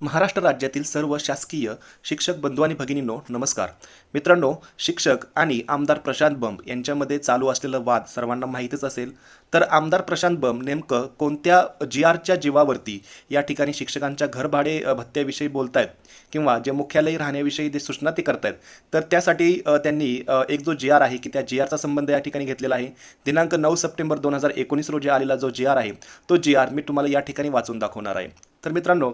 महाराष्ट्र राज्यातील सर्व शासकीय शिक्षक बंधू आणि भगिनींनो नमस्कार. मित्रांनो शिक्षक आणि आमदार प्रशांत बंब यांच्यामध्ये चालू असलेला वाद सर्वांना माहीतच असेल तर आमदार प्रशांत बंब नेमकं कोणत्या जी आरच्या जीवावरती या ठिकाणी शिक्षकांच्या घरभाडे भत्त्याविषयी बोलत आहेत किंवा जे मुख्यालयी राहण्याविषयी जे सूचना ते करत आहेत तर त्यासाठी त्यांनी एक जो जी आर आहे की त्या जी आरचा संबंध या ठिकाणी घेतलेला आहे. दिनांक नऊ सप्टेंबर दोन हजार एकोणीस रोजी आलेला जो जी आर आहे तो जी आर मी तुम्हाला या ठिकाणी वाचून दाखवणार आहे. तर मित्रांनो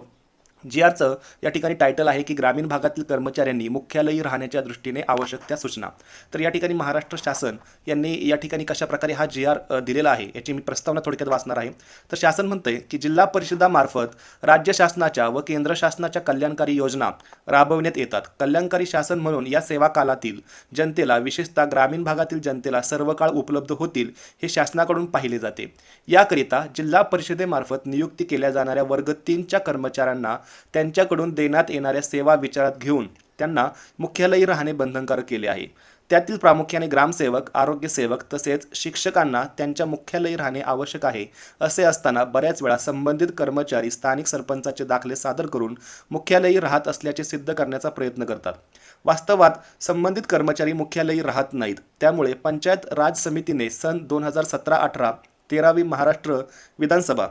जी आरचं या ठिकाणी टायटल आहे की ग्रामीण भागातील कर्मचाऱ्यांनी मुख्यालयी राहण्याच्या दृष्टीने आवश्यक त्या सूचना. तर या ठिकाणी महाराष्ट्र शासन यांनी या ठिकाणी कशाप्रकारे हा जी आर दिलेला आहे याची मी प्रस्तावना थोडक्यात वाचणार आहे. तर शासन म्हणते की जिल्हा परिषदामार्फत राज्य शासनाच्या व केंद्र शासनाच्या कल्याणकारी योजना राबवण्यात येतात. कल्याणकारी शासन म्हणून या सेवा कालातील जनतेला विशेषतः ग्रामीण भागातील जनतेला सर्व काळ उपलब्ध होतील हे शासनाकडून पाहिले जाते. याकरिता जिल्हा परिषदेमार्फत नियुक्ती केल्या जाणाऱ्या वर्ग तीनच्या कर्मचाऱ्यांना त्यांच्याकडून देण्यात येणाऱ्या सेवा विचारात घेऊन त्यांना मुख्यालयी राहणे बंधनकारक केले आहे. त्यातील प्रामुख्याने ग्रामसेवक आरोग्यसेवक तसेच शिक्षकांना त्यांच्या मुख्यालयी राहणे आवश्यक आहे असे असताना बऱ्याच वेळा संबंधित कर्मचारी स्थानिक सरपंचाचे दाखले सादर करून मुख्यालयी राहत असल्याचे सिद्ध करण्याचा प्रयत्न करतात. वास्तवात संबंधित कर्मचारी मुख्यालयी राहत नाहीत. त्यामुळे पंचायत राज समितीने सन दोन हजार सतरा अठरा तेरावी महाराष्ट्र विधानसभा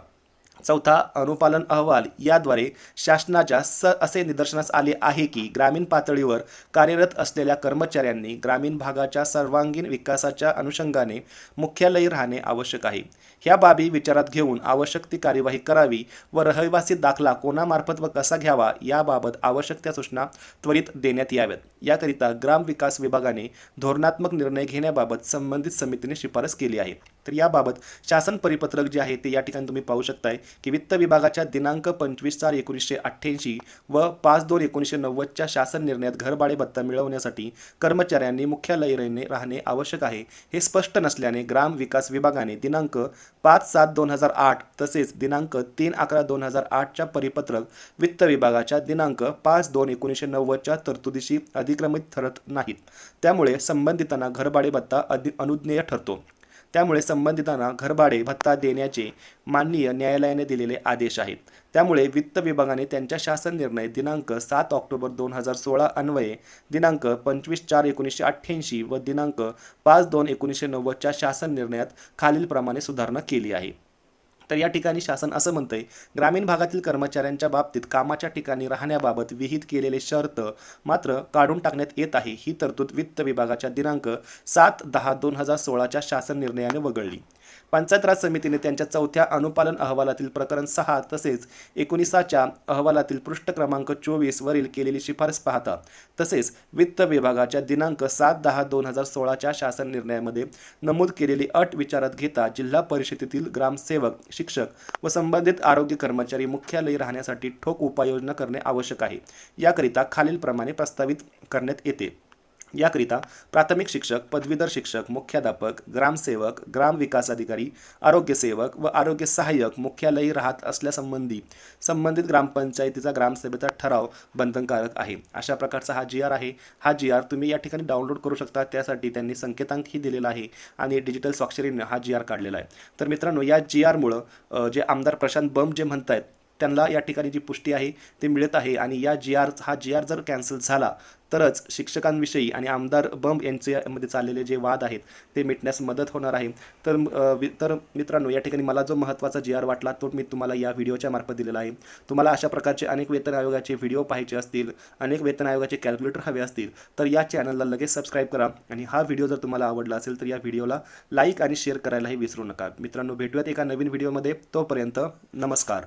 चौथा अनुपालन अहवाल. याद्वारे शासनाच्या स असे निदर्शनास आले आहे की ग्रामीण पातळीवर कार्यरत असलेल्या कर्मचाऱ्यांनी ग्रामीण भागाच्या सर्वांगीण विकासाच्या अनुषंगाने मुख्यालयी राहणे आवश्यक आहे. ह्या बाबी विचारात घेऊन आवश्यक ती कार्यवाही करावी व रहिवासी दाखला कोणामार्फत व कसा घ्यावा याबाबत आवश्यक त्या सूचना त्वरित देण्यात याव्यात. याकरिता ग्रामविकास विभागाने धोरणात्मक निर्णय घेण्याबाबत संबंधित समितीने शिफारस केली आहे. तर याबाबत शासन परिपत्रक जे आहे ते या ठिकाणी तुम्ही पाहू शकताय की वित्त विभागाच्या दिनांक पंचवीस चार एकोणीसशे अठ्ठ्याऐंशी व पाच दोन एकोणीसशे नव्वदच्या शासन निर्णयात घरभाडे भत्ता मिळवण्यासाठी कर्मचाऱ्यांनी मुख्यालयने राहणे राहणे आवश्यक आहे. हे स्पष्ट नसल्याने ग्राम विकास विभागाने दिनांक पाच सात दोन हजार आठ तसेच दिनांक तीन अकरा दोन हजार आठच्या परिपत्रक वित्त विभागाच्या दिनांक पाच दोन एकोणीसशे नव्वदच्या तरतुदीशी अधिक्रमित ठरत नाहीत. त्यामुळे संबंधितांना घरभाडे भत्ता अधि अनुज्ञेय ठरतो. त्यामुळे संबंधितांना घरभाडे भत्ता देण्याचे माननीय न्यायालयाने दिलेले आदेश आहेत. त्यामुळे वित्त विभागाने त्यांच्या शासन निर्णय दिनांक सात ऑक्टोबर दोन हजार सोळा अन्वये दिनांक पंचवीस चार एकोणीसशे अठ्ठ्याऐंशी व दिनांक पाच दोन एकोणीसशे नव्वदच्या शासन निर्णयात खालीलप्रमाणे सुधारणा केली आहे. तर या ठिकाणी शासन असं म्हणतंय ग्रामीण भागातील कर्मचाऱ्यांच्या बाबतीत कामाच्या ठिकाणी राहण्याबाबत विहित केलेले शर्त मात्र काढून टाकण्यात येत आहे. ही तरतूद वित्त विभागाच्या दिनांक सात दहा दोन हजार सोळाच्या शासन निर्णयाने वगळली. पंचायत राज समितीने त्यांच्या चौथ्या अनुपालन अहवालातील प्रकरण सहा तसेच एकोणीसाच्या अहवालातील पृष्ठ क्रमांक चोवीस वरील केलेली शिफारस पाहता. तसेच वित्त विभागाच्या दिनांक सात दहा दोन हजार सोळाच्या शासन निर्णयामध्ये नमूद केलेली अट विचारात घेता जिल्हा परिषदेतील ग्रामसेवक शिक्षक व संबंधित आरोग्य कर्मचारी मुख्यालयी राहण्यासाठी ठोक उपाययोजना करणे आवश्यक आहे. याकरिता खालीलप्रमाणे प्रस्तावित करण्यात येते. याकरिता प्राथमिक शिक्षक पदवीधर शिक्षक मुख्याध्यापक ग्रामसेवक ग्राम विकास अधिकारी आरोग्यसेवक व आरोग्य सहाय्यक मुख्यालयी राहत असल्यासंबंधी संबंधित ग्रामपंचायतीचा ग्रामसभेचा ठराव बंधनकारक आहे. अशा प्रकारचा हा जी आर आहे. हा जी आर तुम्ही या ठिकाणी डाउनलोड करू शकता. त्यासाठी त्यांनी संकेतांकही दिलेला आहे आणि डिजिटल स्वाक्षरीने हा जी आर काढलेला आहे. तर मित्रांनो या जी आरमुळं जे आमदार प्रशांत बम जे म्हणत आहेत त्यांना या ठिकाणी जी पुष्टी आहे ते मिळत आहे. आणि या जी आर हा जी आर जर कॅन्सल झाला तरच शिक्षकांविषयी आणि आमदार बंब यांच्यामध्ये चाललेले जे वाद आहेत ते मिटण्यास मदत होणार आहे. तर वि- तर मित्रांनो या ठिकाणी मला जो महत्त्वाचा जी आर वाटला तो मी तुम्हाला या व्हिडिओच्या मार्फत दिलेला आहे. तुम्हाला अशा प्रकारचे अनेक वेतन आयोगाचे व्हिडिओ पाहायचे असतील अनेक वेतन आयोगाचे कॅल्क्युलेटर हवे असतील तर या चॅनलला लगेच सबस्क्राईब करा. आणि हा व्हिडिओ जर तुम्हाला आवडला असेल तर या व्हिडिओला लाईक आणि शेअर करायलाही विसरू नका. मित्रांनो भेटूयात एका नवीन व्हिडिओमध्ये. तोपर्यंत नमस्कार.